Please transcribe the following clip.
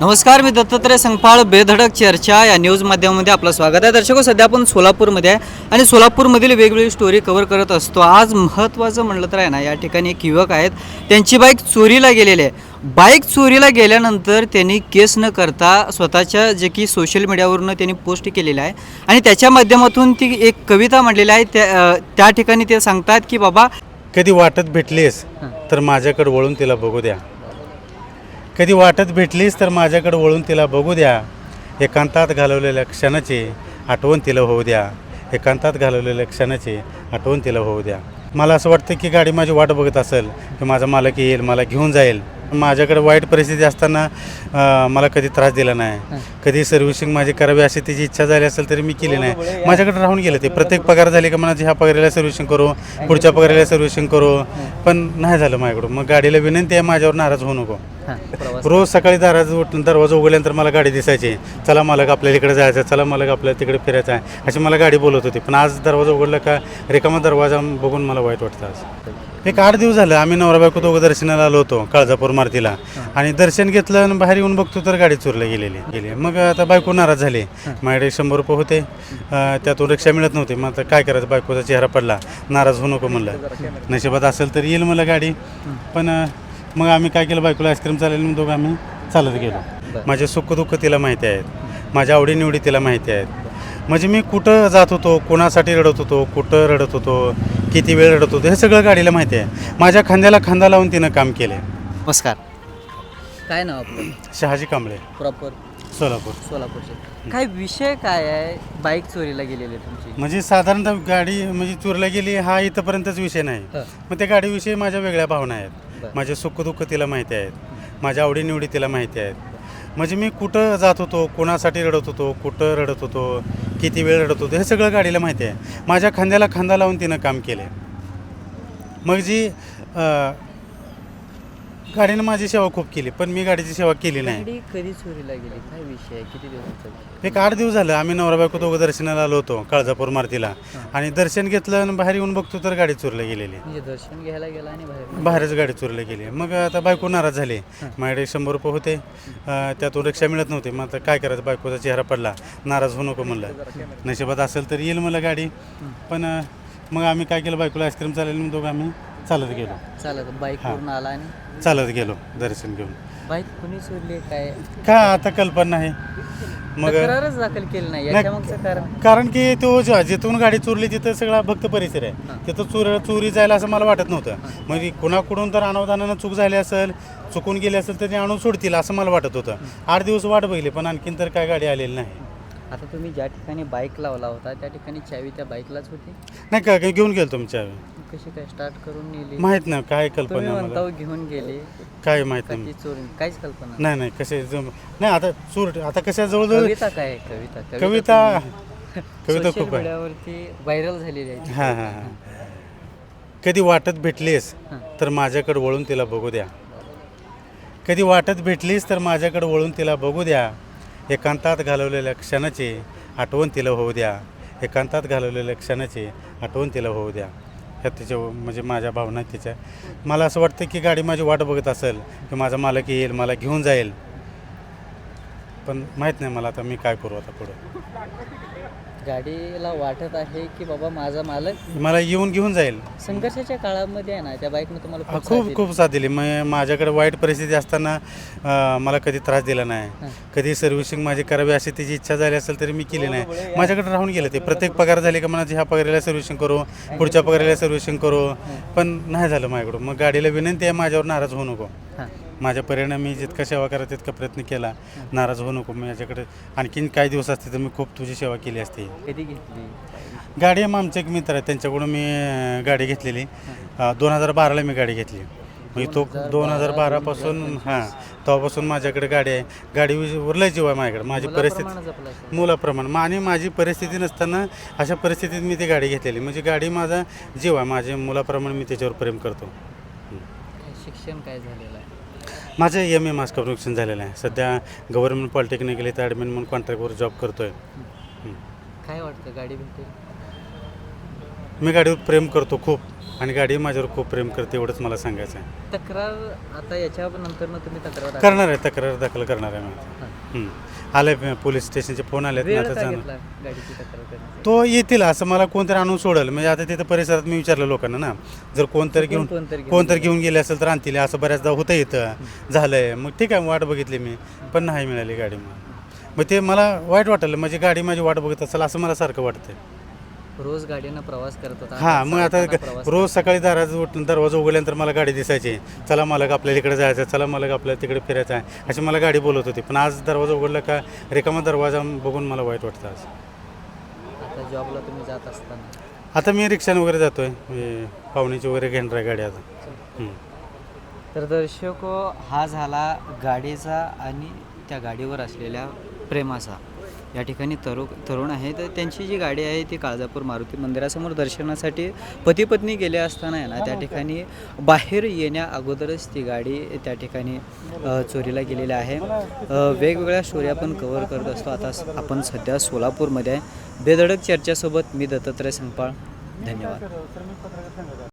नमस्कार मी दत्तात्रय संगपाळ बेधडक चर्चा या न्यूज माध्यमामध्ये आपलं स्वागत आहे. दर्शको सध्या आपण सोलापूरमध्ये आहे आणि सोलापूरमधील वेगवेगळी स्टोरी कव्हर करत असतो. आज महत्त्वाचं म्हणलं तर आहे ना या ठिकाणी एक युवक आहेत. त्यांची बाईक चोरीला गेलेली आहे. बाईक चोरीला गेल्यानंतर त्यांनी केस न करता स्वतःच्या जे की सोशल मीडियावरून त्यांनी पोस्ट केलेलं आहे. आणि त्याच्या माध्यमातून ती एक कविता म्हणलेली आहे. त्या त्या ठिकाणी ते सांगतात की बाबा कधी वाटत भेटलीस तर माझ्याकडे वळून तिला बघू द्या. कधी वाटत भेटलीस तर माझ्याकडे वळून तिला बघू द्या. एकांतात घालवलेल्या क्षणाची आठवण तिला होऊ द्या. एकांतात घालवलेल्या क्षणाची आठवण तिला होऊ द्या. मला असं वाटतं की गाडी माझी वाट बघत असेल की माझा मालक येईल मला घेऊन जाईल. माझ्याकडे वाईट परिस्थिती असताना मला कधी त्रास दिला नाही. कधी सर्व्हिसिंग माझी करावी अशी तिची इच्छा झाली असेल तरी मी केली नाही. माझ्याकडे राहून गेलं ते. प्रत्येक पगार झाली का मला ह्या पगाराला सर्व्हिसिंग करू पुढच्या पगाराला सर्व्हिसिंग करू. पण नाही झालं माझ्याकडून. मग गाडीला विनंती आहे माझ्यावर नाराज होऊ नको. रोज सकाळी दाराज उठून दरवाजा उघडल्यानंतर मला गाडी दिसायची. चला मालक आपल्याला इकडे जायचं आहे, चला मालक आपल्याला तिकडे फिरायचं आहे. अशी मला गाडी बोलत होती. पण आज दरवाजा उघडला का रिकामा दरवाजा बघून मला वाईट वाटतं आज. एक आठ दिवस झालं आम्ही नवरा बायको दोघं दर्शनाला आलो होतो काळजापूर मारुतीला. आणि दर्शन घेतलं आणि बाहेर येऊन बघतो तर गाडी चोरली गेलेली गेली. मग आता बायको नाराज झाली. माझ्याकडे शंभर रुपये होते. अं, त्यातून रिक्षा मिळत नव्हती. मग आता काय करायचं? बायकोचा चेहरा पडला. नाराज होऊ नको म्हणलं. नशिबात असेल तर येईल मला गाडी. पण अं, मग आम्ही काय केलं बायकोला आईस्क्रीम चालेल मग दोघं आम्ही चालत गेलो. माझे सुख दुःख तिला माहिती आहेत. माझ्या आवडीनिवडी तिला माहिती आहेत. म्हणजे मी कुठं जात होतो कोणासाठी रडत होतो कुठं रडत होतो किती वेळ रडत होतो हे सगळं गाडीला माहिती आहे. माझ्या खांद्याला खांदा लावून तिनं काम केले. नमस्कार. काय नाव आपलं? शहाजी कांबळे. प्रॉपर. सोलापूर. सोलापूरचे. काय विषय काय आहे बाईक चोरीला गेलेली आहे तुमची? म्हणजे साधारणतः गाडी म्हणजे चोरला गेली हा इथंपर्यंतच विषय नाही. मग त्या गाडीविषयी माझ्या वेगळ्या भावना आहेत. माझे सुखदुःख तिला माहिती आहेत. माझ्या आवडीनिवडी तिला माहिती आहेत. म्हणजे मी कुठं जात होतो कोणासाठी रडत होतो कुठं रडत होतो किती वेळ रडत होतो हे सगळं गाडीला माहिती आहे. माझ्या खांद्याला खांदा लावून तिनं काम केलं मग जी गाडीनं माझी सेवा खूप केली पण मी गाडीची सेवा केली नाही. गाडी कधी चोरीला गेली? काय विषय? आहे किती दिवसाचा एक आठ दिवस झालं आम्ही नवरा बायको दोघं दर्शनाला आलो होतो काळजापूर मारुतीला. आणि दर्शन घेतलं आणि बाहेर येऊन बघतो तर गाडी चोरली गेलेली. म्हणजे दर्शन घ्यायला गेला आणि बाहेर बाहेरच गाडी चोरली गेली. मग आता बायको नाराज झाली. माझ्याकडे शंभर रुपये होते. अं, त्यातून रिक्षा मिळत नव्हती. मग आता काय करायचं? बायकोचा चेहरा पडला. नाराज होऊ नको म्हणलं. नशिबात असेल तर येईल मला गाडी. पण अं, मग आम्ही काय केलं? बायकोला आईस्क्रीम चालेल दोघं आम्ही. चालत गेलो. चालत बाईक वरून आला आणि चालत गेलो दर्शन घेऊन. बाईक कुणी चोरली काय? का आता कल्पना नाही. मग तक्रारच दाखल केली नाही याच्या मागचं कारण? कारण की तो ज- जिथून गाडी चोरली तिथं सगळा भक्त परिसर आहे. तिथं चोर चोरी जायला असं मला वाटत नव्हतं. म्हणजे कुणाकडून तर अनावधानानं चूक झाली असेल चुकून गेली असेल तर ते आणून सोडतील असं मला वाटत होतं. आठ दिवस वाट बघितली पण आणखीन तर काय गाडी आलेली नाही. आता तुम्ही ज्या ठिकाणी बाईक लावला होता त्या ठिकाणी चावी त्या बाईकलाच होती? नाही का काय घेऊन गेलो तुमच्या कशी काय स्टार्ट करून नेली? माहीत नाही काय तुम्ही कल्पना म्हणता घेऊन गेले. काय माहीत का नाही. चोरून काहीच कल्पना नाही. नाही कसे जम- नाही आता चोर आता कशा जवळजवळ कविता काय आहे? कविता कविता कविता खूप आहे. मीडियावरती व्हायरल झालेली आहे. हां हां हां. कधी वाटत भेटलीस हां. तर माझ्याकडे वळून तिला बघू द्या. कधी वाटत भेटलीस तर माझ्याकडे वळून तिला बघू द्या. एकांतात घालवलेल्या क्षणाची आठवण तिला होऊ द्या. एकांतात घालवलेल्या क्षणाची आठवण तिला होऊ द्या. ह्या तिच्या म्हणजे माझ्या भावना आहेत तिच्या मला असं वाटतं की गाडी माझी वाट बघत असेल की माझा मालक येईल मला घेऊन जाईल. पण माहीत नाही मला आता मी काय करू आता पुढं. गाडीला वाटत आहे की बाबा माझा मालक मला येऊन घेऊन जाईल. संघर्षाच्या काळामध्ये आहे ना त्या बाईकनं तुम्हाला हा, खूप साथ खूप दिली. खूप साथ दिली. मग माझ्याकडे वाईट परिस्थिती असताना अं, मला कधी त्रास दिला नाही. कधी सर्व्हिसिंग माझी करावी अशी तिची इच्छा झाली असेल तरी मी केली नाही. माझ्याकडे राहून गेलं ते. प्रत्येक पगार झाली का मला ह्या पगाराला सर्व्हिसिंग करू पुढच्या पगाराला सर्व्हिसिंग करू. पण नाही झालं माझ्याकडून. मग गाडीला विनंती आहे माझ्यावर नाराज होऊ नको. हां. माझ्या परिणाम मी जितका सेवा करा तितका प्रयत्न केला. नाराज होऊ नको माझ्याकडे आणखीन काही दिवस असते तर मी खूप तुझी सेवा केली असती. कधी घेतली? गाडी आहे मग आमचे एक मित्र आहेत त्यांच्याकडून मी गाडी घेतलेली. दोन हजार बाराला मी गाडी घेतली. म्हणजे तो दोन हजार बारापासून हां तेव्हापासून माझ्याकडे गाडी आहे. गाडीवर लय जीव आहे माझ्याकडे. माझी परिस्थिती मुलाप्रमाणे. मग आणि माझी परिस्थिती नसताना अशा परिस्थितीत मी ती गाडी घेतलेली. म्हणजे गाडी माझा जीव आहे. माझ्या मुलाप्रमाणे मी त्याच्यावर प्रेम करतो. शिक्षण काय झालेलं आहे? माझं एम ए मास कम्युनिकेशन झालेलं आहे. सध्या गव्हर्नमेंट पॉलिटेक्निकल इथं ॲडमिन म्हणून कॉन्ट्रॅक्टवर जॉब करतो आहे काय वाटतं गाडी भेटेल? मी गाडीवर प्रेम करतो खूप आणि गाडी माझ्यावर खूप प्रेम करते एवढंच मला सांगायचं आहे. तक्रार आता याच्या नंतर तुम्ही तक्रार करणार आहे तक्रार दाखल करणार आहे मी. आले पोलीस स्टेशनचे फोन आले वेळ आता काय जाणार घेतला गाडीची तक्रार करण्यासाठी? तो येतील असं मला कोणतरी आणून सोडेल. म्हणजे आता तिथं परिसरात मी विचारलं लोकांना ना जर कोणतरी घेऊन कोणतरी घेऊन कोणतरी घेऊन गेले असेल तर आणतील. असं बऱ्याचदा होतं येतं झालंय. मग ठीक आहे वाट बघितली मी. पण नाही मिळाली गाडी मला. मग ते मला वाईट वाटलं. म्हणजे गाडी माझी वाट बघत असेल असं मला सारखं वाटतंय. रोज गाडीनं प्रवास करत होता. हां मग आता रोज सकाळी दरवाजा उठ दरवाजा उघडल्यानंतर मला गाडी दिसायची. चला मला आपल्याला इकडे जायचं आहे, चला मला आपल्याला तिकडे फिरायचं आहे. अशी मला गाडी बोलत होती. पण आज दरवाजा उघडला का रिकामा दरवाजा बघून मला वाईट वाटतं आज. आता जॉबला तुम्ही जात असताना? आता मी रिक्षाने वगैरे जातो आहे पाहुणीची वगैरे घेणार आहे गाडी आता. हं. तर दर्शक हा झाला गाडीचा आणि त्या गाडीवर असलेल्या प्रेमाचा. या ठिकाणी तरु तरुण आहे तर त्यांची जी गाडी आहे ती काळजापूर मारुती मंदिरासमोर दर्शनासाठी पती पत्नी गेले असताना आहे ना त्या ठिकाणी बाहेर येण्या अगोदरच ती गाडी त्या ठिकाणी चोरीला गेलेली आहे. वेगवेगळ्या स्टोरी आपण कव्हर करत असतो. आता आपण सध्या सोलापूरमध्ये आहे. बेधडक चर्चेसोबत मी दत्तात्रय संगपाळ. धन्यवाद.